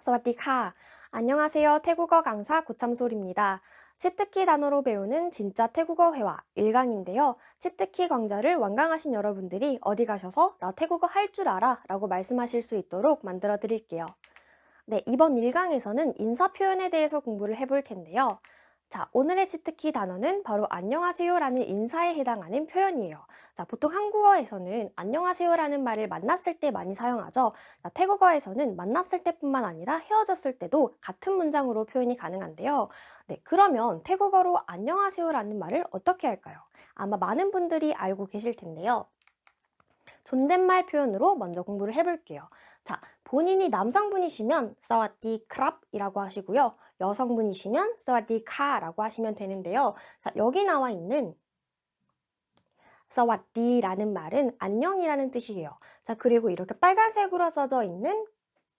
사와디카. 안녕하세요. 태국어 강사 고참솔입니다. 치트키 단어로 배우는 진짜 태국어 회화 1강인데요. 치트키 강좌를 완강하신 여러분들이 어디 가셔서 나 태국어 할 줄 알아 라고 말씀하실 수 있도록 만들어 드릴게요. 네, 이번 1강에서는 인사 표현에 대해서 공부를 해볼 텐데요. 자, 오늘의 치트키 단어는 바로 안녕하세요라는 인사에 해당하는 표현이에요. 자, 보통 한국어에서는 안녕하세요라는 말을 만났을 때 많이 사용하죠. 자, 태국어에서는 만났을 때뿐만 아니라 헤어졌을 때도 같은 문장으로 표현이 가능한데요. 네, 그러면 태국어로 안녕하세요라는 말을 어떻게 할까요? 아마 많은 분들이 알고 계실 텐데요. 존댓말 표현으로 먼저 공부를 해볼게요. 자, 본인이 남성분이시면 사와디 크랍이라고 하시고요. 여성분이시면 사와디 카라고 하시면 되는데요. 자, 여기 나와 있는 사와디라는 말은 안녕이라는 뜻이에요. 자, 그리고 이렇게 빨간색으로 써져 있는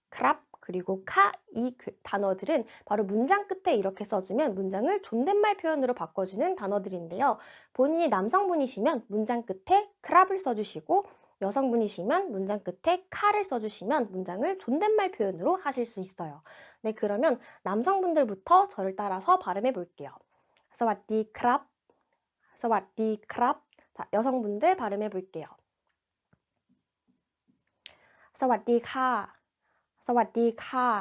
크랍 그리고 카 이 단어들은 바로 문장 끝에 이렇게 써주면 문장을 존댓말 표현으로 바꿔주는 단어들인데요. 본인이 남성분이시면 문장 끝에 크랍을 써주시고 여성분이시면 문장 끝에 카를 써주시면 문장을 존댓말 표현으로 하실 수 있어요. 네, 그러면 남성분들부터 저를 따라서 발음해 볼게요. 사와디 크랍, 사와디 크랍. 자, 여성분들 발음해 볼게요. 사와디 카, 사와디 카.